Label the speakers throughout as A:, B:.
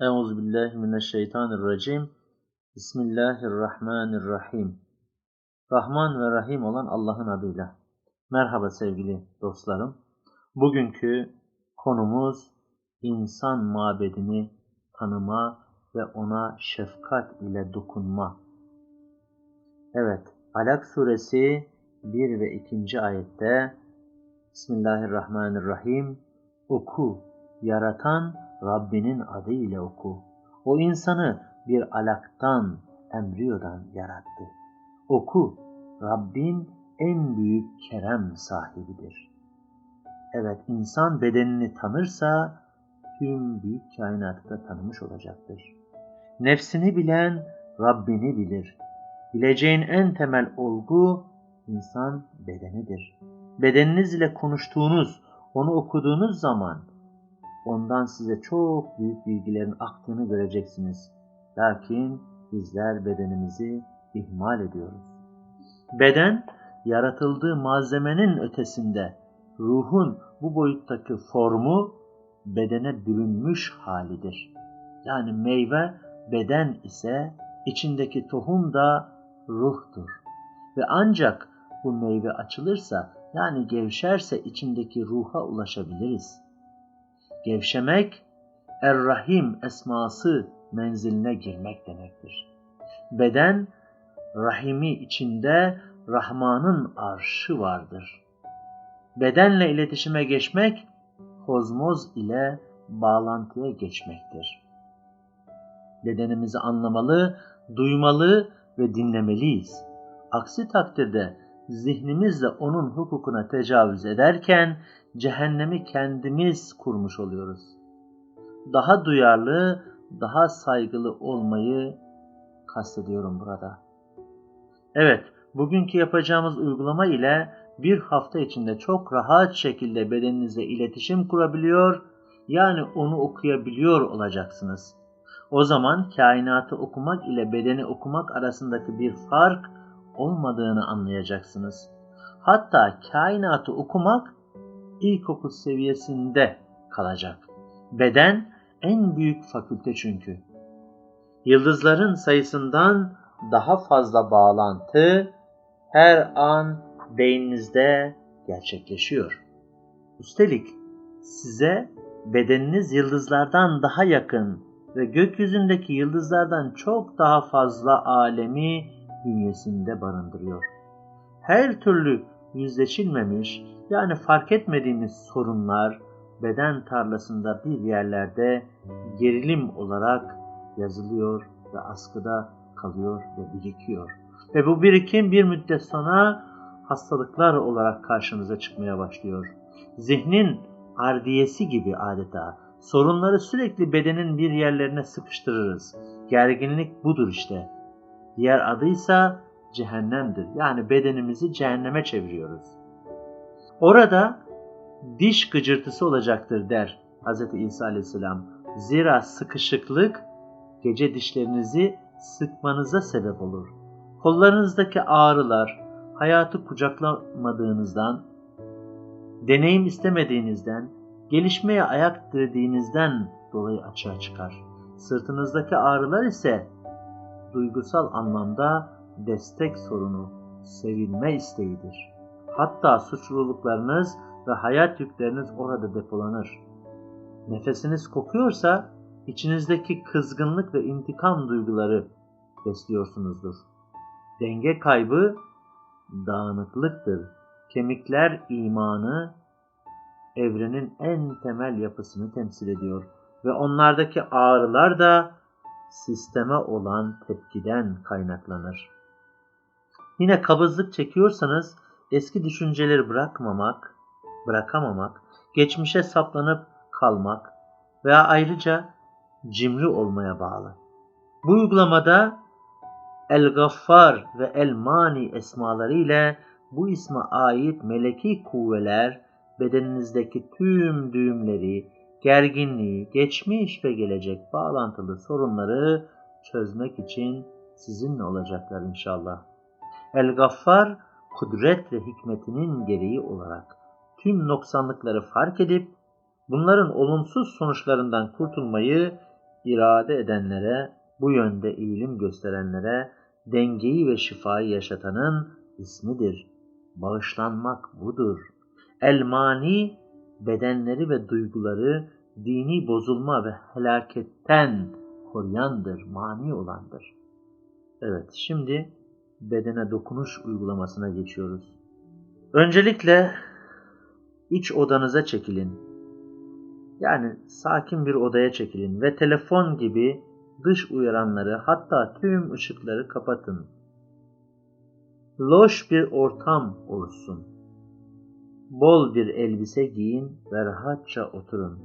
A: Euzubillahimineşşeytanirracim. Bismillahirrahmanirrahim. Rahman ve Rahim olan Allah'ın adıyla. Merhaba sevgili dostlarım. Bugünkü konumuz insan mabedini tanıma ve ona şefkat ile dokunma. Evet, Alak suresi 1 ve 2. ayette Bismillahirrahmanirrahim. Oku, yaratan Rabbinin adıyla oku. O insanı bir alaktan, embriyodan yarattı. Oku, Rabbin en büyük kerem sahibidir. Evet, insan bedenini tanırsa tüm büyük kainatı da tanımış olacaktır. Nefsini bilen Rabbini bilir. Bileceğin en temel olgu insan bedenidir. Bedeniniz ile konuştuğunuz, onu okuduğunuz zaman ondan size çok büyük bilgilerin aktığını göreceksiniz. Lakin bizler bedenimizi ihmal ediyoruz. Beden, yaratıldığı malzemenin ötesinde ruhun bu boyuttaki formu bedene bürünmüş halidir. Yani meyve beden ise içindeki tohum da ruhtur. Ve ancak bu meyve açılırsa yani gevşerse içindeki ruha ulaşabiliriz. Gevşemek, Er-Rahim esması menziline girmek demektir. Beden, rahimi içinde Rahman'ın arşı vardır. Bedenle iletişime geçmek, kozmoz ile bağlantıya geçmektir. Bedenimizi anlamalı, duymalı ve dinlemeliyiz. Aksi takdirde zihnimizle onun hukukuna tecavüz ederken cehennemi kendimiz kurmuş oluyoruz. Daha duyarlı, daha saygılı olmayı kastediyorum burada. Evet, bugünkü yapacağımız uygulama ile bir hafta içinde çok rahat şekilde bedeninize iletişim kurabiliyor, yani onu okuyabiliyor olacaksınız. O zaman kainatı okumak ile bedeni okumak arasındaki bir fark olmadığını anlayacaksınız. Hatta kainatı okumak ilkokul seviyesinde kalacak. Beden en büyük fakülte çünkü. Yıldızların sayısından daha fazla bağlantı her an beyninizde gerçekleşiyor. Üstelik size bedeniniz yıldızlardan daha yakın ve gökyüzündeki yıldızlardan çok daha fazla alemi bünyesinde barındırıyor. Her türlü yüzleşilmemiş yani fark etmediğimiz sorunlar beden tarlasında bir yerlerde gerilim olarak yazılıyor ve askıda kalıyor ve birikiyor. Ve bu birikim bir müddet sonra hastalıklar olarak karşımıza çıkmaya başlıyor. Zihnin ardiyesi gibi adeta sorunları sürekli bedenin bir yerlerine sıkıştırırız. Gerginlik budur işte. Diğer adıysa cehennemdir. Yani bedenimizi cehenneme çeviriyoruz. Orada diş gıcırtısı olacaktır der Hz. İsa aleyhisselam. Zira sıkışıklık gece dişlerinizi sıkmanıza sebep olur. Kollarınızdaki ağrılar, hayatı kucaklamadığınızdan, deneyim istemediğinizden, gelişmeye ayak dirediğinizden dolayı açığa çıkar. Sırtınızdaki ağrılar ise duygusal anlamda destek sorunu, sevilme isteğidir. Hatta suçluluklarınız ve hayat yükleriniz orada depolanır. Nefesiniz kokuyorsa içinizdeki kızgınlık ve intikam duyguları besliyorsunuzdur. Denge kaybı dağınıklıktır. Kemikler imanı evrenin en temel yapısını temsil ediyor ve onlardaki ağrılar da sisteme olan tepkiden kaynaklanır. Yine kabızlık çekiyorsanız eski düşünceleri bırakmamak, bırakamamak, geçmişe saplanıp kalmak veya ayrıca cimri olmaya bağlı. Bu uygulamada El-Gaffar ve El-Mani esmaları ile bu isme ait meleki kuvveler bedeninizdeki tüm düğümleri, gerginliği, geçmiş ve gelecek bağlantılı sorunları çözmek için sizinle olacaklar inşallah. El-Gaffar kudret ve hikmetinin gereği olarak tüm noksanlıkları fark edip bunların olumsuz sonuçlarından kurtulmayı irade edenlere, bu yönde eğilim gösterenlere dengeyi ve şifayı yaşatanın ismidir. Bağışlanmak budur. Elmani bedenleri ve duyguları dini bozulma ve helaketten koruyandır, mani olandır. Evet, şimdi bedene dokunuş uygulamasına geçiyoruz. Öncelikle iç odanıza çekilin. Yani sakin bir odaya çekilin ve telefon gibi dış uyaranları hatta tüm ışıkları kapatın. Loş bir ortam oluşsun. Bol bir elbise giyin ve rahatça oturun.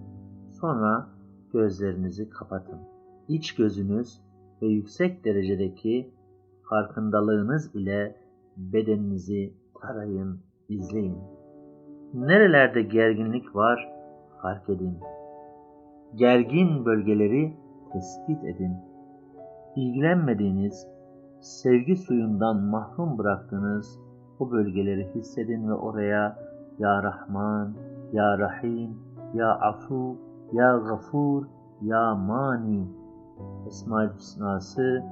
A: Sonra gözlerinizi kapatın. İç gözünüz ve yüksek derecedeki farkındalığınız ile bedeninizi tarayın, izleyin. Nerelerde gerginlik var fark edin. Gergin bölgeleri tespit edin. İlgilenmediğiniz, sevgi suyundan mahrum bıraktığınız o bölgeleri hissedin ve oraya Ya Rahman, Ya Rahim, Ya Afu, Ya Gafur, Ya Mani Hüsnası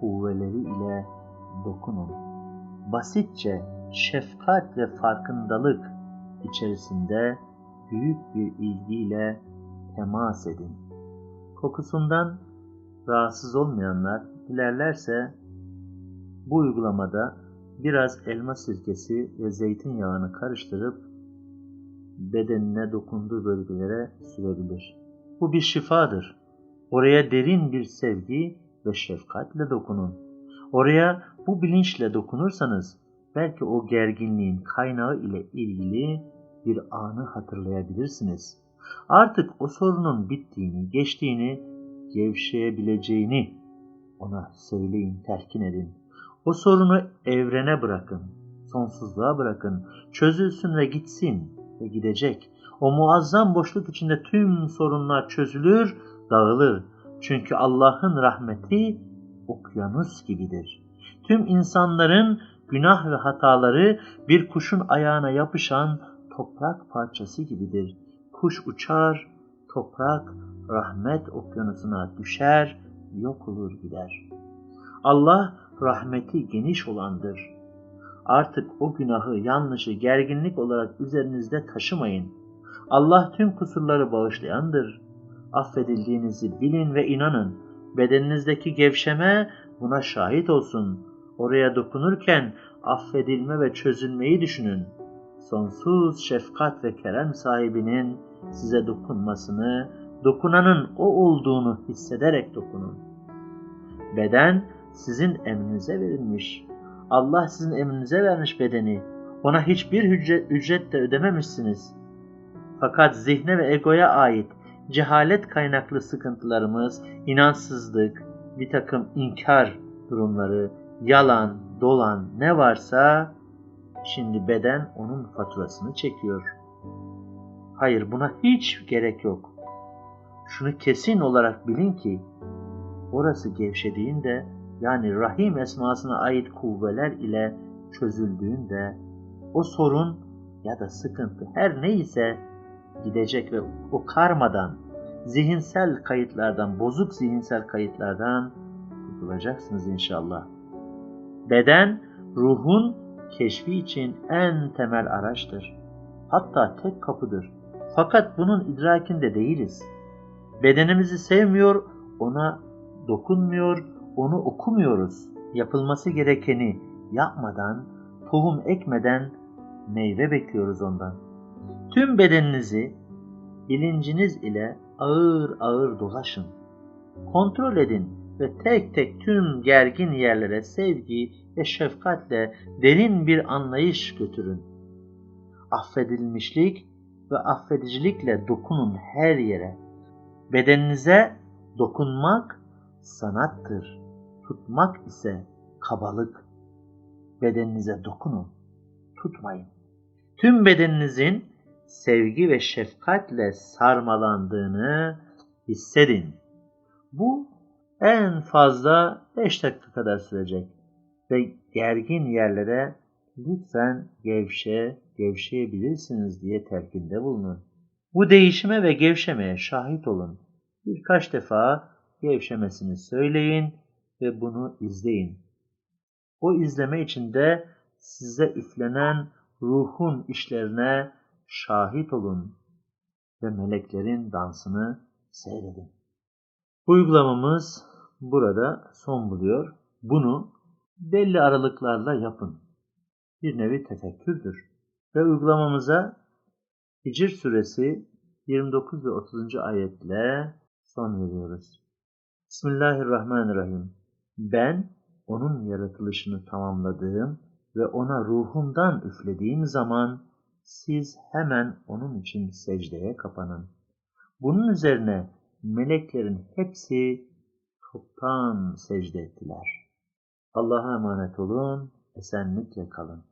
A: kuvveleri ile dokunun. Basitçe şefkat ve farkındalık içerisinde büyük bir ilgiyle temas edin. Kokusundan rahatsız olmayanlar ilerlerse bu uygulamada biraz elma sirkesi ve zeytinyağını karıştırıp bedenine dokunduğu bölgelere sürebilir. Bu bir şifadır. Oraya derin bir sevgi ve şefkatle dokunun. Oraya bu bilinçle dokunursanız belki o gerginliğin kaynağı ile ilgili bir anı hatırlayabilirsiniz. Artık o sorunun bittiğini, geçtiğini, gevşeyebileceğini ona söyleyin, telkin edin. O sorunu evrene bırakın, sonsuzluğa bırakın, çözülsün ve gitsin ve gidecek. O muazzam boşluk içinde tüm sorunlar çözülür, dağılır. Çünkü Allah'ın rahmeti okyanus gibidir. Tüm insanların günah ve hataları bir kuşun ayağına yapışan toprak parçası gibidir. Kuş uçar, toprak rahmet okyanusuna düşer, yok olur gider. Allah rahmeti geniş olandır. Artık o günahı, yanlışı, gerginlik olarak üzerinizde taşımayın. Allah tüm kusurları bağışlayandır. Affedildiğinizi bilin ve inanın. Bedeninizdeki gevşeme buna şahit olsun. Oraya dokunurken affedilme ve çözülmeyi düşünün sonsuz şefkat ve kerem sahibinin size dokunmasını, dokunanın o olduğunu hissederek dokunun. Beden sizin emrinize verilmiş. Allah sizin emrinize vermiş bedeni. Ona hiçbir ücret, de ödememişsiniz. Fakat zihne ve egoya ait cehalet kaynaklı sıkıntılarımız, inançsızlık, bir takım inkar durumları, yalan, dolan ne varsa Şimdi beden onun faturasını çekiyor. Hayır buna hiç gerek yok. Şunu kesin olarak bilin ki orası gevşediğinde yani Rahim esmasına ait kuvveler ile çözüldüğünde o sorun ya da sıkıntı her neyse gidecek ve o karmadan, zihinsel kayıtlardan, bozuk zihinsel kayıtlardan kurtulacaksınız inşallah. Beden, ruhun keşfi için en temel araçtır. Hatta tek kapıdır. Fakat bunun idrakinde değiliz. Bedenimizi sevmiyor, ona dokunmuyor, onu okumuyoruz. Yapılması gerekeni yapmadan, tohum ekmeden meyve bekliyoruz ondan. Tüm bedeninizi bilinciniz ile ağır ağır dolaşın. Kontrol edin ve tek tek tüm gergin yerlere sevgi ve şefkatle derin bir anlayış götürün. Affedilmişlik ve affedicilikle dokunun her yere. Bedeninize dokunmak sanattır. Tutmak ise kabalık. Bedeninize dokunun, tutmayın. Tüm bedeninizin sevgi ve şefkatle sarmalandığını hissedin. Bu en fazla 5 dakika kadar sürecek ve gergin yerlere lütfen gevşe, gevşeyebilirsiniz diye telkinde bulunun. Bu değişime ve gevşemeye şahit olun. Birkaç defa gevşemesini söyleyin ve bunu izleyin. O izleme içinde size üflenen ruhun işlerine şahit olun ve meleklerin dansını seyredin. Uygulamamız burada son buluyor. Bunu belli aralıklarla yapın. Bir nevi tefekkürdür. Ve uygulamamıza Hicr suresi 29 ve 30. ayetle son veriyoruz. Bismillahirrahmanirrahim. Ben onun yaratılışını tamamladığım ve ona ruhumdan üflediğim zaman siz hemen onun için secdeye kapanın. Bunun üzerine meleklerin hepsi toptan secde ettiler. Allah'a emanet olun, esenlikle kalın.